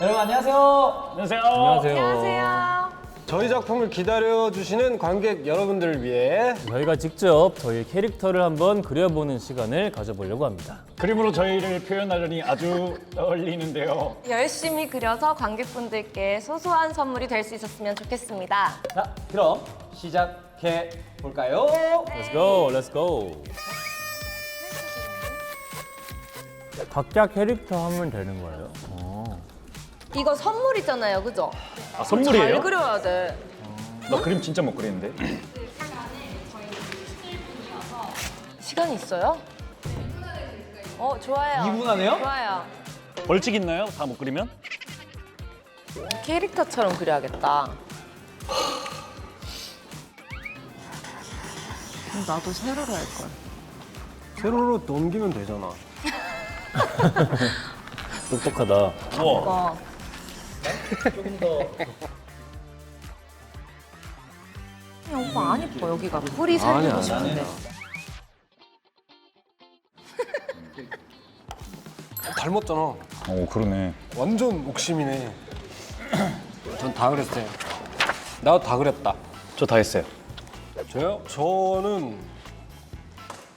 여러분 안녕하세요. 안녕하세요. 안녕하세요. 저희 작품을 기다려주시는 관객 여러분들을 위해 저희가 직접 저희 캐릭터를 한번 그려보는 시간을 가져보려고 합니다. 그림으로 저희를 표현하려니 아주 떨리는데요. 열심히 그려서 관객분들께 소소한 선물이 될 수 있었으면 좋겠습니다. 자, 그럼 시작해 볼까요? Let's go, let's go. 각자 캐릭터 하면 되는 거예요. 어. 이거 선물이잖아요, 그죠? 아잘 선물이에요? 그려야 돼. 나 그림 진짜 못 그리는데. 시간이 있어요? 어, 좋아요. 2분 안에요? 좋아요. 벌칙 있나요? 다 못 그리면? 캐릭터처럼 그려야겠다. 나도 세로로 할 걸. 세로로 넘기면 되잖아. 똑똑하다. 우와. 이거. 야, 오빠 안 이뻐 여기가 뿌리 살리고 싶은데. 닮았잖아. 오 그러네. 완전 옥심이네. 전 다 그랬어요. 나도 다 그랬다. 저 다 했어요. 저요? 저는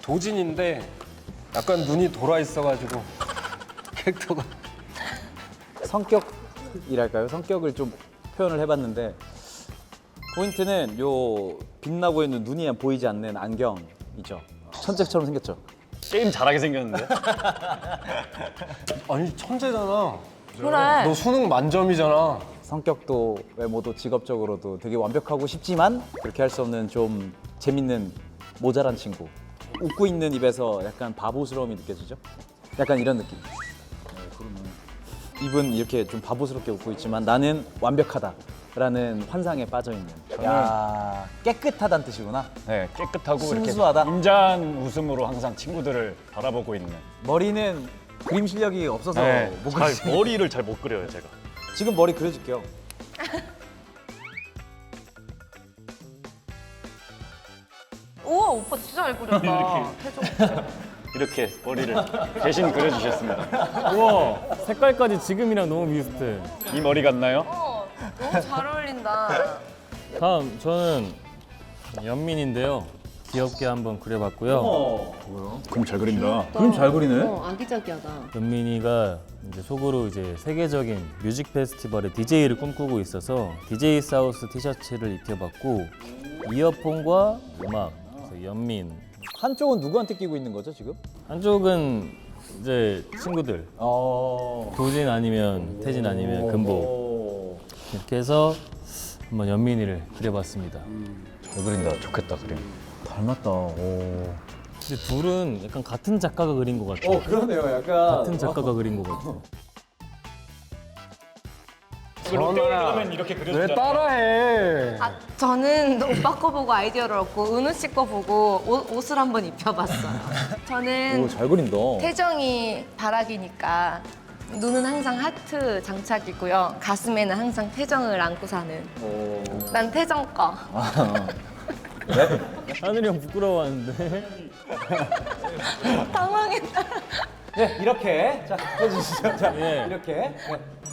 도진인데 약간 눈이 돌아 있어가지고 캐릭터가 성격 이랄까요? 성격을 좀 표현을 해봤는데 포인트는 요 빛나고 있는 눈이 보이지 않는 안경이죠. 천재처럼 생겼죠. 게임 잘하게 생겼는데. 아니 천재잖아. 그래. 너 수능 만점이잖아. 성격도 외모도 직업적으로도 되게 완벽하고 싶지만 그렇게 할 수 없는 좀 재밌는 모자란 친구. 웃고 있는 입에서 약간 바보스러움이 느껴지죠? 약간 이런 느낌. 입은 이렇게 좀 바보스럽게 웃고 있지만 나는 완벽하다라는 환상에 빠져 있는. 야 깨끗하다는 뜻이구나. 네 깨끗하고 순수하다. 이렇게 인자한 웃음으로 항상 친구들을 바라보고 있는. 머리는 그림 실력이 없어서 네. 못 잘 그리지. 머리를 잘 못 그려요 제가. 지금 머리 그려줄게요. 우와 오빠 진짜 잘 그렸다. 태종. 이렇게 머리를 대신 그려주셨습니다. 우와, 색깔까지 지금이랑 너무 비슷해. 이 머리 같나요? 어, 너무 잘 어울린다. 다음 저는 연민인데요. 귀엽게 한번 그려봤고요. 그림 잘 그린다. 그림 잘 그리네. 어, 아기자기하다. 연민이가 이제 속으로 이제 세계적인 뮤직 페스티벌의 DJ를 꿈꾸고 있어서 DJ 사우스 티셔츠를 입혀봤고 이어폰과 음악, 그래서 연민. 한쪽은 누구한테 끼고 있는 거죠 지금? 한쪽은 이제 친구들, 어. 도진 아니면 태진 아니면 금복 이렇게 해서 한번 연민이를 그려봤습니다. 잘 그린다. 좋겠다 그림. 닮았다. 오. 근데 둘은 약간 같은 작가가 그린 것 같아요. 어 그러네요. 약간 같은 작가가 그린 것 같아요. 롯데월드 이렇게 왜 그려주잖아요. 따라해? 아, 저는 오빠 거 보고 아이디어를 얻고 은우 씨 거 보고 옷, 옷을 한번 입혀봤어요. 저는 오 잘 그린다. 태정이 바라기니까 눈은 항상 하트 장착이고요. 가슴에는 항상 태정을 안고 사는. 난 태정 거. 하늘이 형 부끄러워하는데. 당황했다. 네 이렇게 자 해주시죠. 자 예. 이렇게. 네.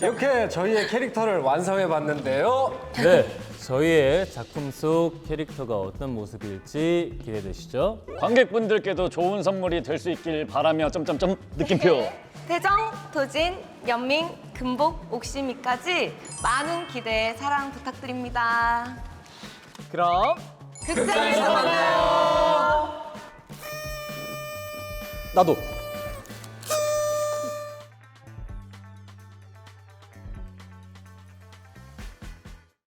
이렇게 저희의 캐릭터를 완성해 봤는데요. 네, 저희의 작품 속 캐릭터가 어떤 모습일지 기대되시죠? 관객분들께도 좋은 선물이 될 수 있길 바라며 점점점 느낌표. 태정, 도진, 연민, 금복, 옥심이까지 많은 기대, 사랑 부탁드립니다. 그럼 극장에서 만나요. 나도.